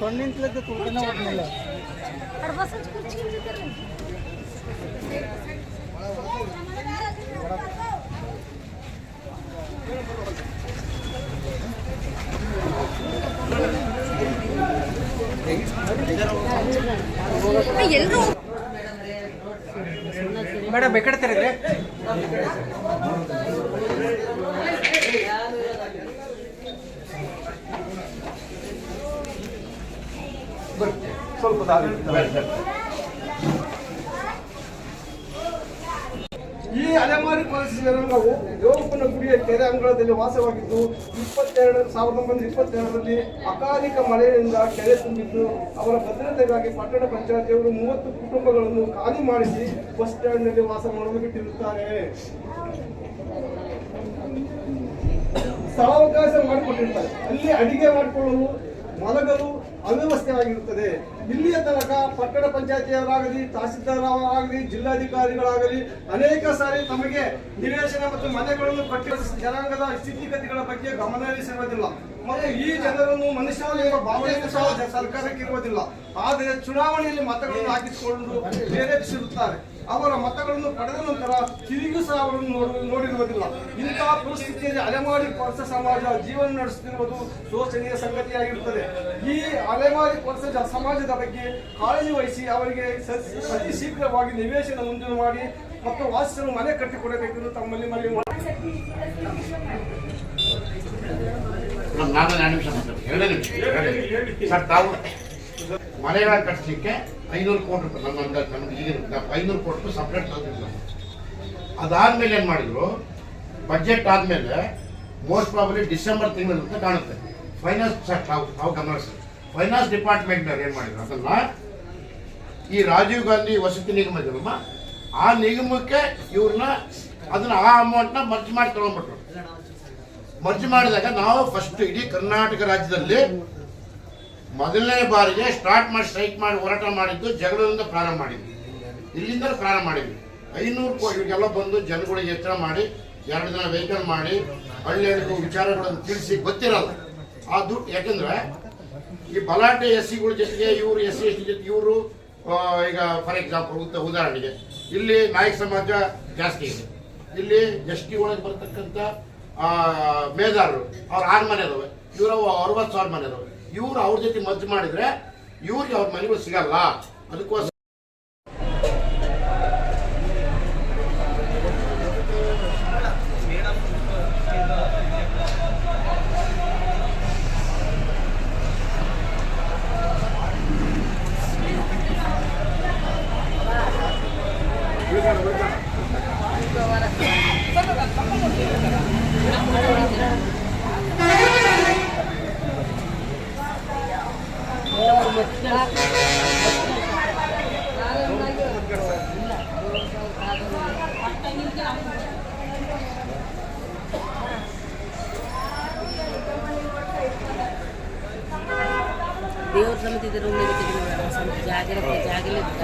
சொன்னீங்களே கொடுக்கணும் ಸ್ವಲ್ಪ ಈ ಅಲೆಮಾರಿ ಪರಿಸ್ಥಿತಿಯನ್ನು ನಾವು ದೇವಪ್ಪನ ಗುಡಿಯ ಕೆರೆ ಅಂಗಳದಲ್ಲಿ ವಾಸವಾಗಿದ್ದು ಇಪ್ಪತ್ತೆರಡು ಸಾವಿರದ ಒಂಬೈನೂರ ಇಪ್ಪತ್ತೆರಡರಲ್ಲಿ ಅಕಾಲಿಕ ಮಳೆಯಿಂದ ಕೆರೆ ತುಂಬಿದ್ದು ಅವರ ಭದ್ರತೆಗಾಗಿ ಪಟ್ಟಣ ಪಂಚಾಯತಿಯವರು ಮೂವತ್ತು ಕುಟುಂಬಗಳನ್ನು ಖಾಲಿ ಮಾಡಿಸಿ ಬಸ್ ಸ್ಟ್ಯಾಂಡ್ನಲ್ಲಿ ವಾಸ ಮಾಡಲು ಬಿಟ್ಟಿರುತ್ತಾರೆ ಸಾವಕಾಶ ಮಾಡಿಕೊಟ್ಟಿರ್ತಾರೆ. ಅಲ್ಲಿ ಅಡಿಗೆ ಮಾಡಿಕೊಳ್ಳಲು ಮಲಗಲು ಅವ್ಯವಸ್ಥೆ ಆಗಿರುತ್ತದೆ ಇಲ್ಲಿಯ ತನಕ ಪಟ್ಟಣ ಪಂಚಾಯತಿಯವರಾಗಲಿ, ತಹಸೀಲ್ದಾರರಾಗಲಿ, ಜಿಲ್ಲಾಧಿಕಾರಿಗಳಾಗಲಿ ಅನೇಕ ಸಾರಿ ತಮಗೆ ನಿವೇಶನ ಮತ್ತು ಮನೆಗಳನ್ನು ಕಟ್ಟಿರುವ ಜನಾಂಗದ ಸ್ಥಿತಿಗತಿಗಳ ಬಗ್ಗೆ ಗಮನ ಹರಿಸಿರುವುದಿಲ್ಲ. ಮತ್ತು ಈ ಜನರನ್ನು ಮನುಷ್ಯರು ಭಾವನೆಯನ್ನು ಸಹ ಸರ್ಕಾರಕ್ಕೆ ಇರುವುದಿಲ್ಲ. ಆದರೆ ಚುನಾವಣೆಯಲ್ಲಿ ಮತಗಳನ್ನು ಹಾಕಿಸಿಕೊಂಡು ಪ್ರೇರೇಪಿಸಿರುತ್ತಾರೆ ಅವರ ಮತಗಳನ್ನು ಪಡೆದ ನಂತರ ತಿರುಗಿ ಸಹ ಅವರನ್ನು ನೋಡು- ನೋಡಿರುವುದಿಲ್ಲ. ಇಂತಹ ಪರಿಸ್ಥಿತಿಯಲ್ಲಿ ಅಲೆಮಾರಿ ಕೊರಸ ಸಮಾಜ ಜೀವನ ನಡೆಸುತ್ತಿರುವುದು ಶೋಚನೀಯ ಸಂಗತಿಯಾಗಿರುತ್ತದೆ. ಈ ಅಲೆಮಾರಿ ಕೊರಸ ಸಮಾಜದ ಬಗ್ಗೆ ಕಾಳಜಿ ವಹಿಸಿ ಅವರಿಗೆ ಅತಿ ಶೀಘ್ರವಾಗಿ ನಿವೇಶನ ಮಂಜೂರು ಮಾಡಿ ಮತ್ತು ವಾಸಿಸಲು ಮನೆ ಕಟ್ಟಿಕೊಡಬೇಕೆಂದು ತಮ್ಮಲ್ಲಿ ಮನವಿ ಮಾಡಿ ನಾನು ನಿಮಿಷ ಮಾತಾಡ್ತೀನಿ. ಎರಡೇ ನಿಮಿಷ ಎರಡೇ. ಸರ್ ತಾವು ಮನೆಗಳ ಕಟ್ಟಿಸ್ಲಿಕ್ಕೆ ಐನೂರು ಕೋಟಿ ರೂಪಾಯಿ ನನ್ನ ಅಂದಾಜು ನಮ್ಗೆ ಈಗಿನ ಐನೂರು ಕೋಟಿ ರೂಪಾಯಿ ಸಪ್ರೇಟ್ ತಂದಿಲ್ಲ ಅದಾದ್ಮೇಲೆ ಏನು ಮಾಡಿದ್ರು? ಬಜೆಟ್ ಆದಮೇಲೆ ಮೋಸ್ಟ್ ಪ್ರಾಬಲಿ ಡಿಸೆಂಬರ್ ತಿಂಗಳು ಅಂತ ಕಾಣುತ್ತೆ. ಫೈನಾನ್ಸ್ ಸರ್ ತಾವು ತಾವು ಗಮನಿಸಿ. ಫೈನಾನ್ಸ್ ಡಿಪಾರ್ಟ್ಮೆಂಟ್ನವ್ರು ಏನು ಮಾಡಿದ್ರು? ಅದನ್ನು ಈ ರಾಜೀವ್ ಗಾಂಧಿ ವಸತಿ ನಿಗಮ ಇದೆಯಲ್ಲಮ್ಮ ಆ ನಿಗಮಕ್ಕೆ ಇವ್ರನ್ನ ಅದನ್ನ ಆ ಅಮೌಂಟ್ನ ಮರ್ಜ್ ಮಾಡಿ ತಗೊಂಡ್ಬಿಟ್ರು ಮರ್ಜ್ ಮಾಡಿದಾಗ ನಾವು ಫಸ್ಟ್ ಇಡೀ ಕರ್ನಾಟಕ ರಾಜ್ಯದಲ್ಲಿ ಮೊದಲನೇ ಬಾರಿಗೆ ಸ್ಟಾರ್ಟ್ ಮಾಡಿ ಸ್ಟ್ರೈಕ್ ಮಾಡಿ, ಹೋರಾಟ ಮಾಡಿದ್ದು ಜಗಳದಿಂದ ಪ್ರಾರಂಭ ಮಾಡಿದ್ವಿ. ಇಲ್ಲಿಂದ ಪ್ರಾರಂಭ ಮಾಡಿದ್ವಿ. ಐನೂರು ಕೋಟಿಗೆಲ್ಲ ಬಂದು ಜನಗಳಿಗೆ ಎಚ್ಚರ ಮಾಡಿ, ಎರಡು ದಿನ ವೆಹಿಕಲ್ ಮಾಡಿ ಹಳ್ಳಿಗೂ ವಿಚಾರಗಳನ್ನು ತಿಳಿಸಿ ಗೊತ್ತಿರಲ್ಲ. ಆ ದುಡ್ಡು ಯಾಕಂದ್ರೆ ಈ ಬಲಾಟೆ ಎಸ್ ಸಿಗಳ ಜೊತೆಗೆ ಇವರು ಎಸ್ ಸಿ ಎಸ್ ಟಿ ಜೊತೆ ಇವರು ಈಗ ಫಾರ್ ಎಕ್ಸಾಂಪಲ್ ಉದಾಹರಣೆಗೆ, ಇಲ್ಲಿ ನಾಯಕ ಸಮಾಜ ಜಾಸ್ತಿ ಇದೆ. ಇಲ್ಲಿ ಎಸ್ ಟಿ ಒಳಗೆ ಬರ್ತಕ್ಕಂಥ ಮೇದಾರರು ಅವ್ರ ಆರು ಮನೆ ಅದಾವೆ. ಇವರು ಅರವತ್ತು ಸಾವಿರ ಮನೆ ಇದಾವೆ ಇವ್ರು ಅವ್ರ ಜೊತೆ ಮದ್ದು ಮಾಡಿದ್ರೆ ಇವ್ರಿಗೆ ಅವ್ರ ಮನೆಗಳು ಸಿಗಲ್ಲ. ಅದಕ್ಕೋಸ್ಕರ ದೇವ್ರ ಸಮಿತಿ ರೂಮ್ ಸ್ವಲ್ಪ ಜಾಗ ಜಾಗಲಿದ್ದ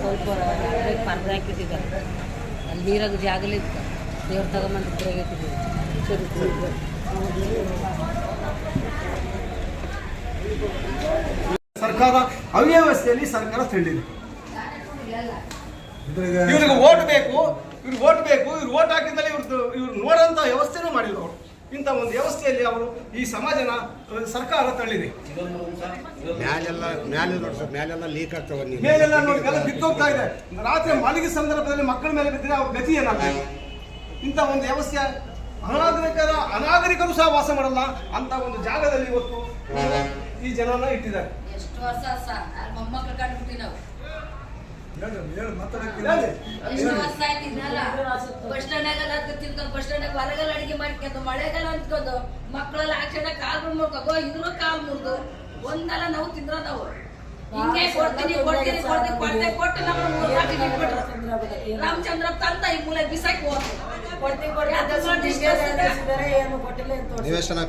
ಸ್ವಲ್ಪ ಅದ್ರಾಗ ಪರ್ದೆ ಹಾಕಿಟ್ಟಿದ್ದಾರೆ ಅಲ್ಲಿ ನೀರಾಗ ಜಾಗಲಿದ್ದ ದೇವ್ರ ತಗೊಂಬಂದು ಇದ್ರಾಗ ಇಟ್ಟಿದ್ದೀವಿ ಸರಿ ಸರ್ಕಾರ ಅವ್ಯವಸ್ಥೆಯಲ್ಲಿ ಸರ್ಕಾರ ತಳ್ಳಿದೆ ಇವ್ರಿಗೆ ಓಟ್ ಬೇಕು ಇವ್ರಿಗೆ ಓಟ್ ಬೇಕು ಇವ್ರು ಓಟ್ ಹಾಕಿದ್ಮೇಲೆ ಇವ್ರದ್ದು ಇವ್ರು ನೋಡೋಂಥ ವ್ಯವಸ್ಥೆನೂ ಮಾಡಿಲ್ಲ ಅವರು. ಇಂಥ ಒಂದು ವ್ಯವಸ್ಥೆಯಲ್ಲಿ ಅವರು ಈ ಸಮಾಜನ ಸರ್ಕಾರ ತಳ್ಳಿದೆ. ಮೇಲೆಲ್ಲ ನೋಡಿ ಎಲ್ಲ ಬಿದ್ದೋಗ್ತಾ ಇದೆ. ರಾತ್ರಿ ಮಲಗಿ ಸಂದರ್ಭದಲ್ಲಿ ಮಕ್ಕಳ ಮೇಲೆ ಬಿದ್ದರೆ ಅವ್ರ ಗತಿ ಏನಾಗ್ತದೆ? ಇಂಥ ಒಂದು ವ್ಯವಸ್ಥೆ ಅನಾಗರಿಕರ ಅನಾಗರಿಕರು ಸಹ ವಾಸ ಮಾಡಲ್ಲ. ಅಂತ ಒಂದು ಜಾಗದಲ್ಲಿ ಇವತ್ತು ಈ ಜನನ ಇಟ್ಟಿದ್ದಾರೆ. ವರ್ಷ ಸರ್ ಮೊಮ್ಮಕ್ಳು ಕಂಡ್ಬಿಟ್ಟಿ ನಾವು ಹೇಳಿ. ಎಷ್ಟು ವರ್ಷ ಆಯ್ತು ಇದನ್ನೆಲ್ಲ ಬಸ್ ಸ್ಟ್ಯಾಂಡಾಗೆಲ್ಲ ತಿನ್ಕೊಂಡು ಬಸ್ ಸ್ಟ್ಯಾಂಡಾಗ ಹೊರಗೆಲ್ಲ ಅಡಿಗೆ ಮಾಡ್ಕೊಂಡು ಮಳೆಗಾಲ ಅಂತ್ಕೊಂಡು ಮಕ್ಕಳೆಲ್ಲ ಆಕ್ಷಣ ಕಾಲ್ ಮುರ್ಕೋ ಇದ್ರು ಕಾಲ್ ಮುರಿದು ಒಂದಲ್ಲ ನಾವು ತಿಂದ್ರ ನಾವು ಹಿಂಗೆ ಕೊಡ್ತೀನಿ ಕೊಡ್ತೀನಿ ಕೊಡ್ತೀನಿ ಕೊಡ್ತೆ ಕೊಟ್ಟು ನಮ್ಮ ರಾಮಚಂದ್ರ ತಂದ ಈ ಮೂಲೆ ಬಿಸಾಕಿ ಹೋದ್ರು ನಿವೇಶನ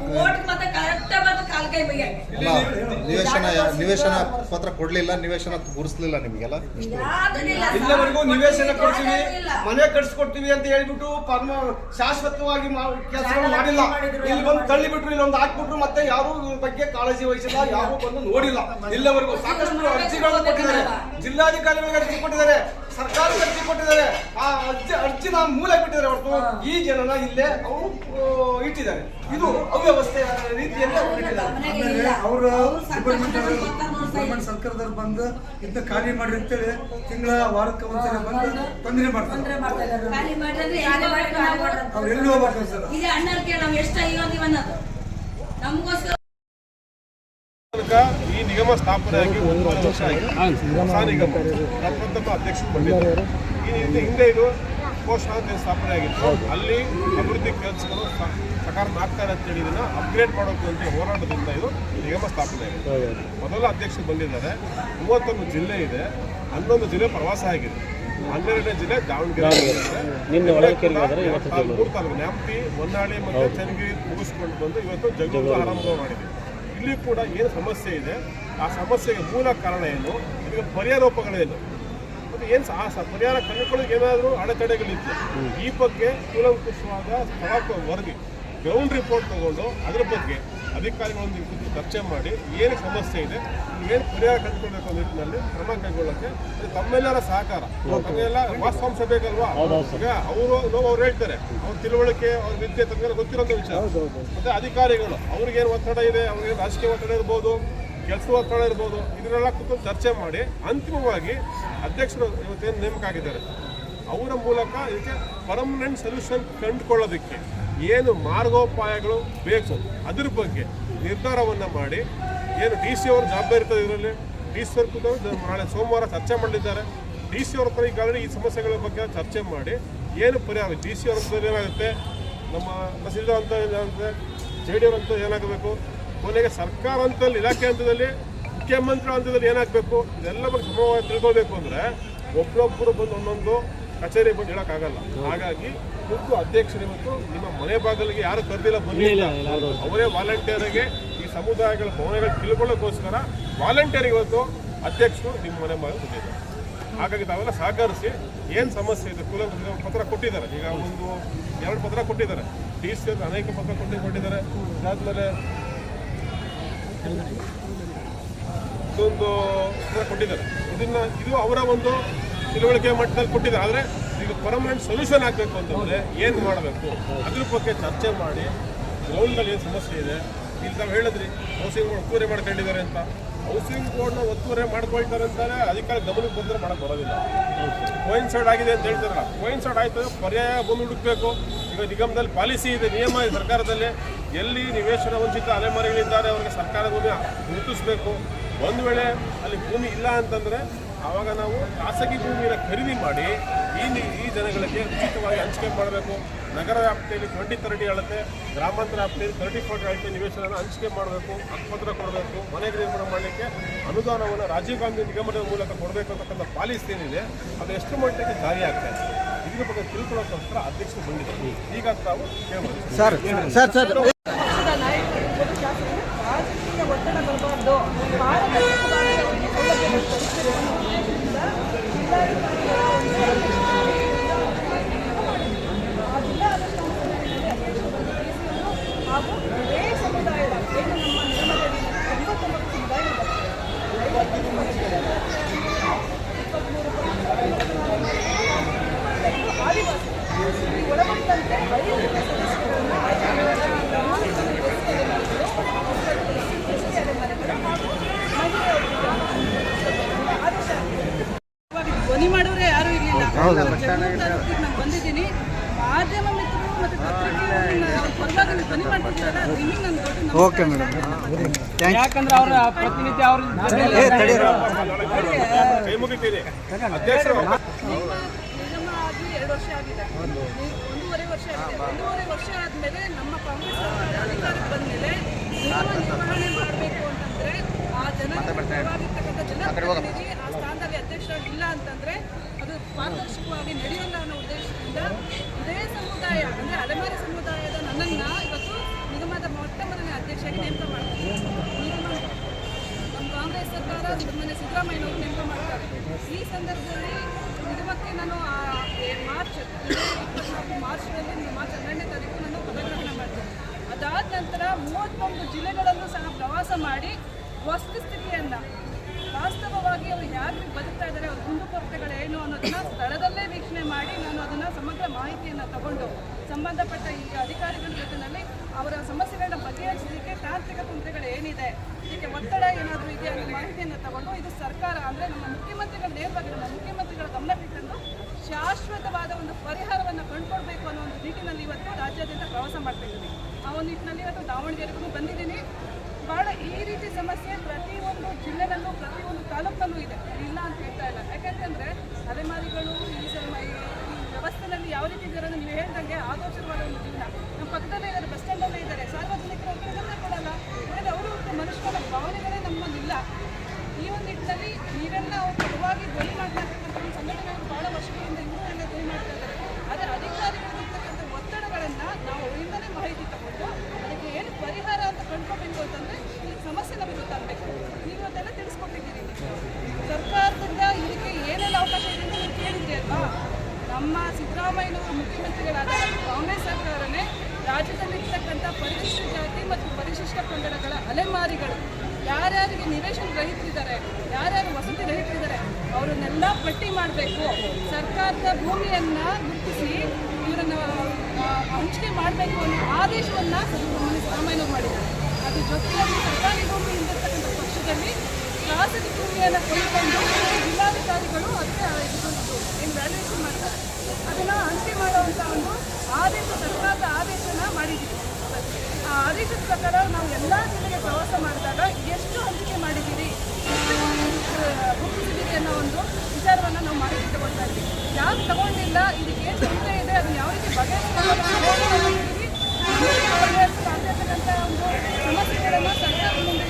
ನಿವೇಶನ ನಿವೇಶನ ಪತ್ರ ಕೊಡ್ಲಿಲ್ಲ ನಿವೇಶನ ಗುರುಸ್ಲಿಲ್ಲ ನಿಮಗೆಲ್ಲ? ಇಲ್ಲವರೆಗೂ ನಿವೇಶನ ಕೊಡ್ತೀವಿ ಮನೆ ಕಟ್ಸ್ಕೊಡ್ತೀವಿ ಅಂತ ಹೇಳ್ಬಿಟ್ಟು ಪರ್ಮ ಶಾಶ್ವತವಾಗಿ ಕೆಲಸ ಮಾಡಿಲ್ಲ. ಇಲ್ಲಿ ಬಂದು ತಳ್ಳಿ ಬಿಟ್ರು ಇಲ್ಲೊಂದು ಹಾಕ್ಬಿಟ್ರು ಮತ್ತೆ ಯಾರು ಬಗ್ಗೆ ಕಾಳಜಿ ವಹಿಸಿಲ್ಲ ಯಾರು ಬಂದು ನೋಡಿಲ್ಲ. ಇಲ್ಲಿವರೆಗೂ ಸಾಕಷ್ಟು ಅರ್ಜಿಗಳನ್ನು ಕೊಟ್ಟಿದ್ದಾರೆ. ಜಿಲ್ಲಾಧಿಕಾರಿಗಳಿಗೆ ಅರ್ಜಿ ಕೊಟ್ಟಿದ್ದಾರೆ. ಸರ್ಕಾರಕ್ಕೆ ಅರ್ಜಿ ಕೊಟ್ಟಿದ್ದಾರೆ. ಆ ಅರ್ಜಿ ಅರ್ಜಿನ ಮೂಲ ಬಿಟ್ಟಿದ್ದಾರೆ ಹೊರತು ಈ ಜನನ ಇಲ್ಲೇ ಅವರು ಇಟ್ಟಿದ್ದಾರೆ. ಇದು ಅವ್ಯವಸ್ಥೆ ರೀತಿಯಲ್ಲಿ ಅವರು ಆಮೇಲೆ. ಅವರು. ಡಿಪಾರ್ಟ್ಮೆಂಟ್ ಸರ್ಕಾರದವ್ರು ಬಂದು ಇದನ್ನ ಖಾಲಿ ಮಾಡಿ ಅಂತೇಳಿ ತಿಂಗಳ ವಾರಕ್ಕೆ ಒಂದ್ಸಲ ಬಂದು ತೊಂದರೆ ಮಾಡ್ತಾರೆ. ಅವ್ರು ಎಲ್ಲಿ ಹೋಗ್ಬೇಕು ಸರ್? ಅಣ್ಣ ಕೇಳಿ ನಾವು ಎಷ್ಟು ಅಯ್ಯೋದಿವ ಅನ್ನೋದು ನಮಗೋಸ್ಕರ ಈ ನಿಗಮ ಸ್ಥಾಪನೆಯಾಗಿ ಒಂದೂವರೆ ವರ್ಷ ಆಗಿದೆ. ಹೊಸ ನಿಗಮ. ಪ್ರಪ್ರಥಮ ಅಧ್ಯಕ್ಷರು ಬಂದಿದ್ದಾರೆ. ಈ ಹಿಂದೆ ಹಿಂದೆ ಇದು ಕೋಶಾಂತಿ ಸ್ಥಾಪನೆ ಆಗಿತ್ತು. ಅಲ್ಲಿ ಅಭಿವೃದ್ಧಿ ಕೆಲಸಗಳು ಸಕಾರ ಆಗ್ತಾರೆ ಅಂತ ಹೇಳಿ ಇದನ್ನ ಅಪ್ಗ್ರೇಡ್ ಮಾಡೋಕೆ ಅಂತ ಹೋರಾಟದಿಂದ ಇದು ನಿಗಮ ಸ್ಥಾಪನೆ ಆಗಿದೆ. ಮೊದಲ ಅಧ್ಯಕ್ಷರು ಬಂದಿದ್ದಾರೆ. ಮೂವತ್ತೊಂದು ಜಿಲ್ಲೆ ಇದೆ. ಹನ್ನೊಂದು ಜಿಲ್ಲೆ ಪ್ರವಾಸ ಆಗಿದೆ. ಹನ್ನೆರಡನೇ ಜಿಲ್ಲೆ ದಾವಣಗೆರೆ ಮೂರು ತಾಲೂಕು ನ್ಯಾಮತಿ ಹೊನ್ನಾಳಿ ಮತ್ತು ಚನ್ನಗಿರಿ ಮುಗಿಸ್ಕೊಂಡು ಬಂದು ಇವತ್ತು ಜಗಳೂರು. ಆರಂಭ ಮಾಡಿದೆ. ಇಲ್ಲಿ ಕೂಡ ಏನು ಸಮಸ್ಯೆ ಇದೆ? ಆ ಸಮಸ್ಯೆಗೆ ಮೂಲ ಕಾರಣ ಏನು? ಇದಕ್ಕೆ ಪರ್ಯಾರೋಪಗಳೇನು ಮತ್ತು ಏನು ಆ ಪರಿಹಾರ ಕಂಡುಕೊಳ್ಳೋಕೆ ಏನಾದರೂ ಅಡೆತಡೆಗಳಿತ್ತು ಈ ಬಗ್ಗೆ ಕೂಲಂಕುಷವಾದ ಸ್ಥಳ ವರದಿ ಗ್ರೌಂಡ್ ರಿಪೋರ್ಟ್ ತಗೊಂಡು ಅದ್ರ ಬಗ್ಗೆ ಅಧಿಕಾರಿಗಳೊಂದಿಗೆ ಕೂತು ಚರ್ಚೆ ಮಾಡಿ ಏನು ಸಮಸ್ಯೆ ಇದೆ ಏನು ಪರಿಹಾರ ಕಂಡುಕೊಳ್ಬೇಕು ಅನ್ನೋ ನಿಟ್ಟಿನಲ್ಲಿ ಕ್ರಮ ಕೈಗೊಳ್ಳಕ್ಕೆ ತಮ್ಮೆಲ್ಲರ ಸಹಕಾರ. ತಮ್ಮೆಲ್ಲ ವಾಸ್ತವಾಂಶ ಬೇಕಲ್ವಾ? ಈಗ ಅವರು ಅವ್ರು ಹೇಳ್ತಾರೆ ಅವ್ರ ತಿಳುವಳಿಕೆ ಅವ್ರ ವಿದ್ಯೆ ತಮ್ಗೆಲ್ಲ ಗೊತ್ತಿರೋಂಥ ವಿಚಾರ ಮತ್ತೆ ಅಧಿಕಾರಿಗಳು ಅವ್ರಿಗೇನು ಒತ್ತಡ ಇದೆ ಅವ್ರಿಗೆ ರಾಜಕೀಯ ಒತ್ತಡ ಇರ್ಬೋದು ಕೆಲಸ ಒತ್ತಡ ಇರ್ಬೋದು ಇದನ್ನೆಲ್ಲ ಕೂತ್ಕೊಂಡು ಚರ್ಚೆ ಮಾಡಿ ಅಂತಿಮವಾಗಿ ಅಧ್ಯಕ್ಷರು ಇವತ್ತೇನು ನೇಮಕ ಆಗಿದ್ದಾರೆ ಅವರ ಮೂಲಕ ಇದಕ್ಕೆ ಪರ್ಮನೆಂಟ್ ಸೊಲ್ಯೂಷನ್ ಕಂಡುಕೊಳ್ಳೋದಕ್ಕೆ. ಏನು ಮಾರ್ಗೋಪಾಯಗಳು ಬೇಕು? ಅದ್ರ ಬಗ್ಗೆ ನಿರ್ಧಾರವನ್ನು ಮಾಡಿ. ಏನು ಡಿ ಸಿ ಅವರು ಜವಾಬ್ದಾರಿ ಇರ್ತದೆ ಇದರಲ್ಲಿ? ಡಿ ಸಿ ಅವ್ರ ಕೂತು ನಾಳೆ ಸೋಮವಾರ ಚರ್ಚೆ ಮಾಡಲಿದ್ದಾರೆ. ಡಿ ಸಿ ಅವ್ರ ಈಗಾಗಲೇ ಈ ಸಮಸ್ಯೆಗಳ ಬಗ್ಗೆ ಚರ್ಚೆ ಮಾಡಿ ಏನು ಪರಿಹಾರ? ಡಿ ಸಿ ಅವ್ರ ಏನಾಗುತ್ತೆ? ನಮ್ಮ ತಹಸೀಲ್ದಾರ್ ಅಂತ ಏನಾಗುತ್ತೆ? ಜೆ ಡಿ ಅವ್ರ ಏನಾಗಬೇಕು? ಕೊನೆಗೆ ಸರ್ಕಾರ ಹಂತದಲ್ಲಿ ಇಲಾಖೆ ಹಂತದಲ್ಲಿ ಮುಖ್ಯಮಂತ್ರಿ ಹಂತದಲ್ಲಿ ಏನಾಗಬೇಕು? ಇದೆಲ್ಲ ಬಗ್ಗೆ ಸಮವಾಗಿ ತಿಳ್ಕೊಬೇಕು ಅಂದರೆ ಒಬ್ಬರೊಬ್ಬರು ಬಂದು ಒಂದೊಂದು ಕಚೇರಿ ಬಂದು ಹೇಳೋಕ್ಕಾಗಲ್ಲ. ಹಾಗಾಗಿ ಖುದ್ದು ಅಧ್ಯಕ್ಷರು ಇವತ್ತು ನಿಮ್ಮ ಮನೆ ಬಾಗಿಲಿಗೆ ಯಾರು ಕರೆದಿಲ್ಲ ಬಂದಿಲ್ಲ ಅವರೇ ವಾಲಂಟಿಯರಿಗೆ ಈ ಸಮುದಾಯಗಳ ಭವನಗಳು ತಿಳ್ಕೊಳ್ಳೋಕ್ಕೋಸ್ಕರ ವಾಲಂಟಿಯರ್ ಇವತ್ತು ಅಧ್ಯಕ್ಷರು ನಿಮ್ಮ ಮನೆ ಬಾಗಿಲು ಬಂದಿದ್ದಾರೆ ಹಾಗಾಗಿ ತಾವೆಲ್ಲ ಸಹಕರಿಸಿ ಏನು ಸಮಸ್ಯೆ ಇದೆ ಕುಲ ಪತ್ರ ಕೊಟ್ಟಿದ್ದಾರೆ. ಈಗ ಒಂದು ಎರಡು ಪತ್ರ ಕೊಟ್ಟಿದ್ದಾರೆ. ಡಿ ಸಿ ಅನೇಕ ಪತ್ರ ಕೊಟ್ಟು ಕೊಟ್ಟಿದ್ದಾರೆ ಅದಾದ್ಮೇಲೆ ಇದೊಂದು ಪತ್ರ ಕೊಟ್ಟಿದ್ದಾರೆ. ಇದನ್ನ ಇದು ಅವರ ಒಂದು ತಿಳುವಳಿಕೆ ಮಟ್ಟದಲ್ಲಿ ಕೊಟ್ಟಿದ್ದಾರೆ. ಆದರೆ ಈಗ ಪರ್ಮನೆಂಟ್ ಸೊಲ್ಯೂಷನ್ ಆಗಬೇಕು ಅಂತಂದರೆ ಏನು ಮಾಡಬೇಕು? ಅದ್ರ ಬಗ್ಗೆ ಚರ್ಚೆ ಮಾಡಿ. ಗ್ರೌಂಡ್ನಲ್ಲಿ ಏನು ಸಮಸ್ಯೆ ಇದೆ? ಇಲ್ಲಿ ನಾವು ಹೇಳಿದ್ರಿ ಹೌಸಿಂಗ್ ಬೋರ್ಡ್ ಒತ್ತುವರಿ ಮಾಡ್ಕೊಂಡಿದ್ದಾರೆ ಅಂತ. ಹೌಸಿಂಗ್ ಬೋರ್ಡ್ನ ಒತ್ತುವರಿ ಮಾಡ್ಕೊಳ್ತಾರೆ ಅಂತಾರೆ ಅಧಿಕಾರ ಗಮನಕ್ಕೆ ಬಂದರೆ ಮಾಡಕ್ಕೆ ಬರೋದಿಲ್ಲ. ಕೋಯಿನ್ಸೈಡ್ ಆಗಿದೆ ಅಂತ ಹೇಳ್ತಾರಲ್ಲ. ಕೋಯಿನ್ಸೈಡ್ ಆಯ್ತು ಪರ್ಯಾಯ ಬಂದು ಹುಡುಕಬೇಕು. ಈಗ ನಿಗಮದಲ್ಲಿ ಪಾಲಿಸಿ ಇದೆ, ನಿಯಮ ಇದೆ ಸರ್ಕಾರದಲ್ಲಿ. ಎಲ್ಲಿ ನಿವೇಶನ ವಂಚಿತ ಅಲೆಮಾರಿಗಳಿದ್ದಾರೆ, ಅವರಿಗೆ ಸರ್ಕಾರದ ಭೂಮಿ ಗುರುತಿಸಬೇಕು. ಒಂದು ವೇಳೆ ಅಲ್ಲಿ ಭೂಮಿ ಇಲ್ಲ ಅಂತಂದರೆ ಆವಾಗ ನಾವು ಖಾಸಗಿ ಭೂಮಿಯನ್ನು ಖರೀದಿ ಮಾಡಿ ಈ ಈ ಜನಗಳಿಗೆ ಉಚಿತವಾಗಿ ಹಂಚಿಕೆ ಮಾಡಬೇಕು. ನಗರ ವ್ಯಾಪ್ತಿಯಲ್ಲಿ ಟ್ವೆಂಟಿ ತರ್ಟಿ ಅಳತೆ, ಗ್ರಾಮಾಂತರ ವ್ಯಾಪ್ತಿಯಲ್ಲಿ ತರ್ಟಿ ಫೋರ್ಟಿ ಅಳತೆ ನಿವೇಶನ ಹಂಚಿಕೆ ಮಾಡಬೇಕು ಹಕ್ಕುಪತ್ರ ಕೊಡಬೇಕು, ಮನೆ ನಿರ್ಮಾಣ ಮಾಡಲಿಕ್ಕೆ ಅನುದಾನವನ್ನು ರಾಜೀವ್ ಗಾಂಧಿ ನಿಗಮದ ಮೂಲಕ ಕೊಡಬೇಕು ಅಂತಕ್ಕಂಥ ಪಾಲಿಸಿ ಏನಿದೆ, ಅದು ಎಷ್ಟು ಮಟ್ಟಿಗೆ ಜಾರಿ ಆಗ್ತಾ ಇದೆ. ಇದ್ರ ಬಗ್ಗೆ ತಿಳ್ಕೊಳ್ಳೋಕ್ಕೋಸ್ಕರ ಅಧ್ಯಕ್ಷರು ಬಂದಿದ್ದಾರೆ. ಈಗ ತಾವು ಕೇಳ್ಬೋದು ಸರ್ ಸರ್ ಸರ್ ಪಕ್ಷದ ನಾಯಕರಿರ್ಬೋದು ಶಾಸಕರು ರಾಜಕೀಯ ಒತ್ತಡ ಬರಬಾರ್ದು ಬಹಳ ಕಷ್ಟವಾಗಿ ಅವರಿಗೆ ಸೌಲಭ್ಯಗಳು ತಲುಪಬೇಕು ಅನ್ನೋ ಉದ್ದೇಶದಿಂದ ಜಿಲ್ಲಾಧಿಕಾರಿಗಳ ಒಂದು ಆ ಜಿಲ್ಲಾಡಳಿತ ಸಂಸ್ಥೆಯಲ್ಲಿ ಅಧ್ಯಕ್ಷರು ಬಂದು ತಿಳಿಸಿದರು ಹಾಗೂ ಇದೇ ಸಮುದಾಯದ ಏನು ನಮ್ಮ ನಿಗಮದಲ್ಲಿ ಎಂಬತ್ತೊಂಬತ್ತು ಸಮುದಾಯಗಳಿವೆ ಐವತ್ತೊಂದು ಪಕ್ಷಗಳ ಇಪ್ಪತ್ತ್ಮೂರು ಪಕ್ಷಗಳು ಆದಿವಾಸಿ ಈ ಒಳಗೊಂಡಂತೆ ಐದು ಸದಸ್ಯರನ್ನು ಆಯ್ಕೆ ಧ್ವನಿ ಮಾಡೋರೇ ಯಾರು ಇರಲಿಲ್ಲ ನಾನು ಬಂದಿದ್ದೀನಿ. ಮಾಧ್ಯಮ ಮಿತ್ರರು ಮತ್ತೆ ಓಕೆ ಮೇಡಮ್. ಯಾಕಂದ್ರೆ ಅವರ ಪ್ರತಿನಿತ್ಯ ಅವ್ರ ಕೈ ಮುಗಿತೀನಿ. ಅಧ್ಯಕ್ಷರು. ನಿಮ್ಮ ನಿಗಮ ಆಗಿ ಎರಡು ವರ್ಷ ಆಗಿದೆ. ಒಂದೂವರೆ ವರ್ಷ ಆಗಿದೆ. ಒಂದೂವರೆ ವರ್ಷ ಆದಮೇಲೆ ನಮ್ಮ ಕಾಂಗ್ರೆಸ್ ಸರ್ಕಾರ ಅಧಿಕಾರಕ್ಕೆ ಬಂದಮೇಲೆ ನಿರ್ವಹಣೆ ಮಾಡಬೇಕು ಅಂತಂದ್ರೆ ಆ ಜನ ಆ ಸ್ಥಾನದಲ್ಲಿ ಅಧ್ಯಕ್ಷರಾಗಿ ಇಲ್ಲ ಅಂತಂದ್ರೆ ಪಾರದರ್ಶಕವಾಗಿ ನಡೆಯಲ್ಲ ಅನ್ನೋ ಉದ್ದೇಶದಿಂದ ಇದೇ ಸಮುದಾಯ, ಅಂದರೆ ಅಲೆಮಾರಿ ಸಮುದಾಯದ ನನ್ನನ್ನು ಇವತ್ತು ನಿಗಮದ ಮೊಟ್ಟ ಮೊದಲನೇ ಅಧ್ಯಕ್ಷರಾಗಿ ನೇಮಕ ಮಾಡ್ತಾರೆ. ಮೊನ್ನೆ ಸಿದ್ದರಾಮಯ್ಯನವರು ನೇಮಕ ಮಾಡ್ತಾರೆ. ಈ ಸಂದರ್ಭದಲ್ಲಿ ನಿಗಮಕ್ಕೆ ನಾನು ಮಾರ್ಚ್ ಇಪ್ಪತ್ನಾಲ್ಕು ಮಾರ್ಚ್ನಲ್ಲಿ ಮಾರ್ಚ್ ಹನ್ನೆರಡನೇ ತಾರೀಕು ನಾನು ಪದಗ್ರಹಣ ಮಾಡ್ತೀನಿ. ಅದಾದ ನಂತರ ಮೂವತ್ತೊಂದು ಜಿಲ್ಲೆಗಳಲ್ಲೂ ಸಹ ಪ್ರವಾಸ ಮಾಡಿ ವಸ್ತುಸ್ಥಿತಿಯನ್ನು ವಾಸ್ತವವಾಗಿ ಅವರು ಯಾರು ಬದುಕ್ತಾ ಇದ್ದಾರೆ ಅವ್ರ ಏನು ಅನ್ನೋದನ್ನ ಸ್ಥಳದಲ್ಲೇ ವೀಕ್ಷಣೆ ಮಾಡಿ ನಾನು ಅದನ್ನ ಸಮಗ್ರ ಮಾಹಿತಿಯನ್ನು ತಗೊಂಡು ಸಂಬಂಧಪಟ್ಟ ಈ ಅಧಿಕಾರಿಗಳ ಜೊತೆಯಲ್ಲಿ ಅವರ ಸಮಸ್ಯೆಗಳನ್ನ ಬಗೆಹರಿಸಲಿಕ್ಕೆ ತಾಂತ್ರಿಕ ತೊಂದರೆಗಳು ಏನಿದೆ, ಇದಕ್ಕೆ ಒತ್ತಡ ಏನಾದರೂ ಇದೆಯಾ ಅನ್ನೋ ಮಾಹಿತಿಯನ್ನು ತಗೊಂಡು ಇದು ಸರ್ಕಾರ ಅಂದರೆ ನಮ್ಮ ಮುಖ್ಯಮಂತ್ರಿಗಳ ನೇರವಾಗಿ ನಮ್ಮ ಮುಖ್ಯಮಂತ್ರಿಗಳ ಗಮನಕ್ಕೆ ತಂದು ಶಾಶ್ವತವಾದ ಒಂದು ಪರಿಹಾರವನ್ನು ಕಂಡುಕೊಳ್ಬೇಕು ಅನ್ನೋ ಒಂದು ನಿಟ್ಟಿನಲ್ಲಿ ಇವತ್ತು ರಾಜ್ಯಾದ್ಯಂತ ಪ್ರವಾಸ ಮಾಡ್ತಿದ್ದೀನಿ ಆ ಒಂದು ನಿಟ್ಟಿನಲ್ಲಿ ಇವತ್ತು ದಾವಣಗೆರೆಗೂ ಬಂದಿದ್ದೀನಿ. ಭಾಳ ಈ ರೀತಿ ಸಮಸ್ಯೆ ಪ್ರತಿಯೊಂದು ಜಿಲ್ಲೆನಲ್ಲೂ ಹೇಳ್ದಂಗೆ ಅವರನ್ನೆಲ್ಲ ಪಟ್ಟಿ ಮಾಡಬೇಕು. ಸರ್ಕಾರದ ಭೂಮಿಯನ್ನು ಗುರುತಿಸಿ ಇವರನ್ನ ಹಂಚಿಕೆ ಮಾಡಬೇಕು ಅನ್ನೋ ಆದೇಶವನ್ನ ಸಿದ್ದರಾಮಯ್ಯನವರು ಮಾಡಿದ್ದಾರೆ. ಅದ್ರ ಜೊತೆಯಲ್ಲಿ ಸರ್ಕಾರಿ ಭೂಮಿ ಇಲ್ಲಿರ್ತಕ್ಕಂಥ ಪಕ್ಷದಲ್ಲಿ ಖಾಸಗಿ ಭೂಮಿಯನ್ನು ಕೊಂಡುಕೊಂಡು ಜಿಲ್ಲಾಧಿಕಾರಿಗಳು ಅದಕ್ಕೆ ಏನು ವ್ಯಾಲ್ಯೂಯೇಷನ್ ಮಾಡ್ತಾರೆ. ಅದನ್ನು ಹಂಚಿಕೆ ಮಾಡುವಂಥ ಒಂದು ಆದೇಶ, ಸರ್ಕಾರದ ಆದೇಶನ ಮಾಡಿದ್ದೀವಿ. ಆ ಆದೇಶದ ಪ್ರಕಾರ ನಾವು ಎಲ್ಲ ಜಿಲ್ಲೆಗೆ ಪ್ರವಾಸ ಮಾಡಿದಾಗ ಎಷ್ಟು ಹಂಚಿಕೆ ಮಾಡಿದ್ದೀರಿ? ಅನ್ನೋ ಒಂದು ವಿಚಾರವನ್ನು ನಾವು ಮಾಹಿತಿ ತಗೊಳ್ತಾ ಇದ್ದೀವಿ. ಯಾಕೆ ತಗೊಂಡಿಲ್ಲ, ಇದಕ್ಕೆ ಏನು ತೊಂದರೆ ಇದೆ, ಅದನ್ನ ಯಾವ ರೀತಿ ಬಗೆಹರಿಸ್ತೀವಿ ಸಾಧ್ಯತಕ್ಕಂಥ ಒಂದು ಸಮಸ್ಯೆಗಳನ್ನು ಸರ್ಕಾರದ ಮುಂದೆ